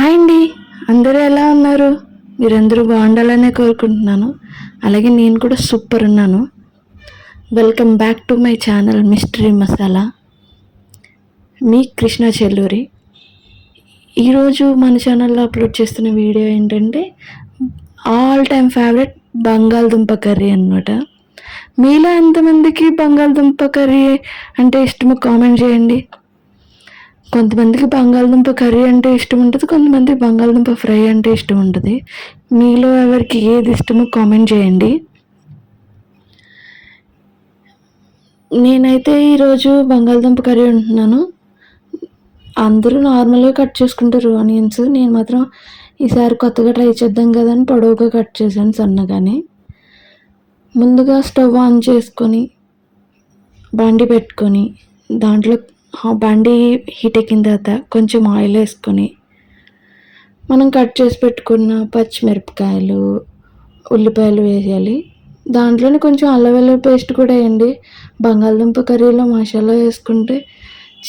Hi అండి. అందరూ ఎలా ఉన్నారు? మీరందరూ బాగుండాలనే కోరుకుంటున్నాను. అలాగే నేను కూడా సూపర్ ఉన్నాను. Welcome back to my channel mystery masala మీ కృష్ణ చెల్లూరి. ఈరోజు మన ఛానల్లో అప్లోడ్ చేస్తున్న వీడియో ఏంటంటే ఆల్ టైమ్ ఫేవరెట్ బంగాళదుంప కర్రీ అనమాట మీలో ఎంతమందికి బంగాళదుంప కర్రీ అంటే ఇష్టమో కామెంట్ చేయండి. కొంతమందికి బంగాళదుంప కర్రీ అంటే ఇష్టం ఉంటుంది కొంతమంది బంగాళదుంప ఫ్రై అంటే ఇష్టం ఉంటుంది. మీలో ఎవరికి ఏది ఇష్టమో కామెంట్ చేయండి. నేనైతే ఈరోజు బంగాళదుంప కర్రీ ఉంటున్నాను అందరూ నార్మల్గా కట్ చేసుకుంటారు ఆనియన్స్. నేను మాత్రం ఈసారి కొత్తగా ట్రై చేద్దాం కదా అని పొడవుగా కట్ చేశాను సన్నగానే. ముందుగా స్టవ్ ఆన్ చేసుకొని బండి పెట్టుకొని దాంట్లో బండి హీట్ ఎక్కిన తర్వాత కొంచెం ఆయిల్ వేసుకొని మనం కట్ చేసి పెట్టుకున్న పచ్చిమిరపకాయలు ఉల్లిపాయలు వేయాలి. దాంట్లోనే కొంచెం అల్లం వెల్లుల్లి పేస్ట్ కూడా వేయండి. బంగాళదుంప కర్రీలో మసాలా వేసుకుంటే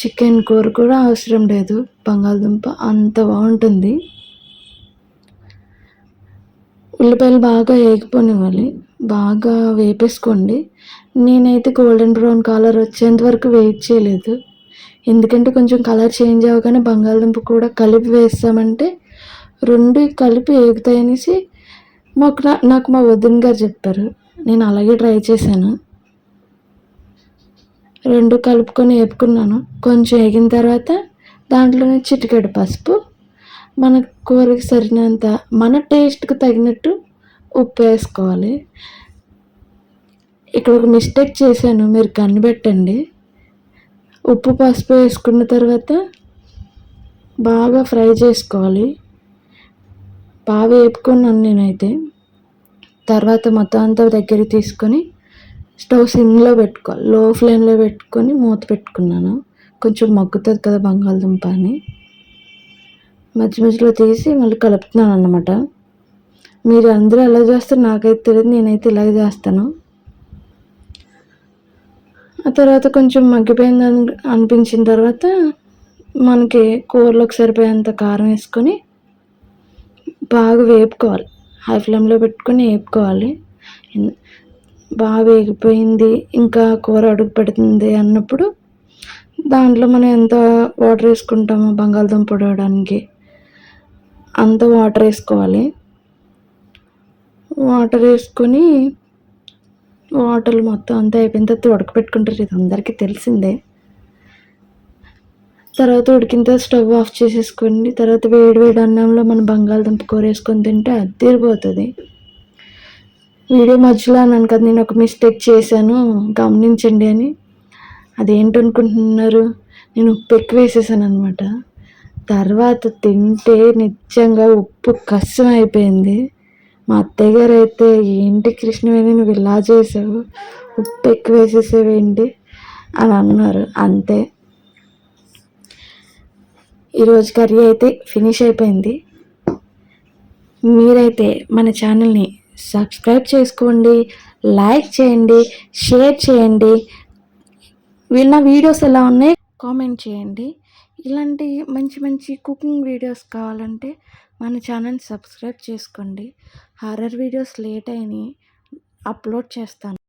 చికెన్ కూర కూడా అవసరం లేదు. బంగాళదుంప అంత బాగుంటుంది. ఉల్లిపాయలు బాగా వేగిపోనివ్వాలి. బాగా వేపేసుకోండి. నేనైతే గోల్డెన్ బ్రౌన్ కలర్ వచ్చేంత వరకు వెయిట్ చేయలేదు. ఎందుకంటే కొంచెం కలర్ చేంజ్ అవ్వగానే బంగాళదుంప కూడా కలిపి వేస్తామంటే రెండు కలిపి వేగుతాయనేసి మాకు నాకు మా వదిన గారు చెప్పారు. నేను అలాగే ట్రై చేశాను. రెండు కలుపుకొని వేపుకున్నాను కొంచెం వేగిన తర్వాత దాంట్లోనే చిటికెడు పసుపు మన కూరకి సరినంత మన టేస్ట్కి తగినట్టు ఉప్పు వేసుకోవాలి. ఇక్కడ ఒక మిస్టేక్ చేశాను. మీరు కనిపెట్టండి ఉప్పు పసుపు వేసుకున్న తర్వాత బాగా ఫ్రై చేసుకోవాలి. బాగా వేపుకున్నాను నేనైతే. తర్వాత మొత్తం అంతా దగ్గర తీసుకొని స్టవ్ సిమ్లో పెట్టుకోవాలి. లో ఫ్లేమ్లో పెట్టుకొని మూత పెట్టుకున్నాను. కొంచెం మగ్గుతుంది కదా బంగాళదుంప అని. మధ్య మధ్యలో తీసి మళ్ళీ కలుపుతున్నాను అన్నమాట. మీరు అందరూ ఎలా చేస్తారు నాకైతే తెలియదు. నేనైతే ఇలాగే చేస్తాను. ఆ తర్వాత కొంచెం మగ్గిపోయింది అనిపించిన తర్వాత మనకి కూరలోకి సరిపోయేంత కారం వేసుకొని బాగా వేపుకోవాలి. హై ఫ్లేమ్లో పెట్టుకొని వేపుకోవాలి. బాగా వేగిపోయింది ఇంకా కూర అడుగు పెడుతుంది అన్నప్పుడు దాంట్లో మనం ఎంత వాటర్ వేసుకుంటామో బంగాళదుంప పొడవడానికి అంత వాటర్ వేసుకోవాలి. వాటర్ వేసుకొని వాటర్ మొత్తం అంతా అయిపోయిన తర్వాత ఉడకపెట్టుకుంటారు ఇది అందరికీ తెలిసిందే. తర్వాత ఉడికిన తర్వాత స్టవ్ ఆఫ్ చేసేసుకోండి. తర్వాత వేడి వేడి అన్నంలో మనం బంగాళదుంప కూర వేసుకొని తింటే అద్దరిపోతుంది వీడియో మధ్యలో అన్నాను కదా నేను ఒక మిస్టేక్ చేశాను గమనించండి అని. అదేంటనుకుంటున్నారు నేను ఉప్పు ఎక్కువ వేసేసాను అనమాట తర్వాత తింటే నిజంగా ఉప్పు కష్టం అయిపోయింది. మా అత్తయ్య గారు అయితే ఏంటి కృష్ణవేణి నువ్వు ఇలా చేసావు ఉప్పు ఎక్కువ వేసేసేవేంటి అని అన్నారు. అంతే. ఈరోజు కర్రీ అయితే ఫినిష్ అయిపోయింది. మీరైతే మన ఛానల్ని సబ్స్క్రైబ్ చేసుకోండి లైక్ చేయండి షేర్ చేయండి. వీళ్ళ వీడియోస్ ఎలా ఉన్నాయి? కామెంట్ చేయండి. ఇలాంటి మంచి మంచి కుకింగ్ వీడియోస్ కావాలంటే మన ఛానల్ సబ్స్క్రైబ్ చేసుకోండి. హారర్ వీడియోస్ లేట్ అయినాయి. అప్లోడ్ చేస్తాను.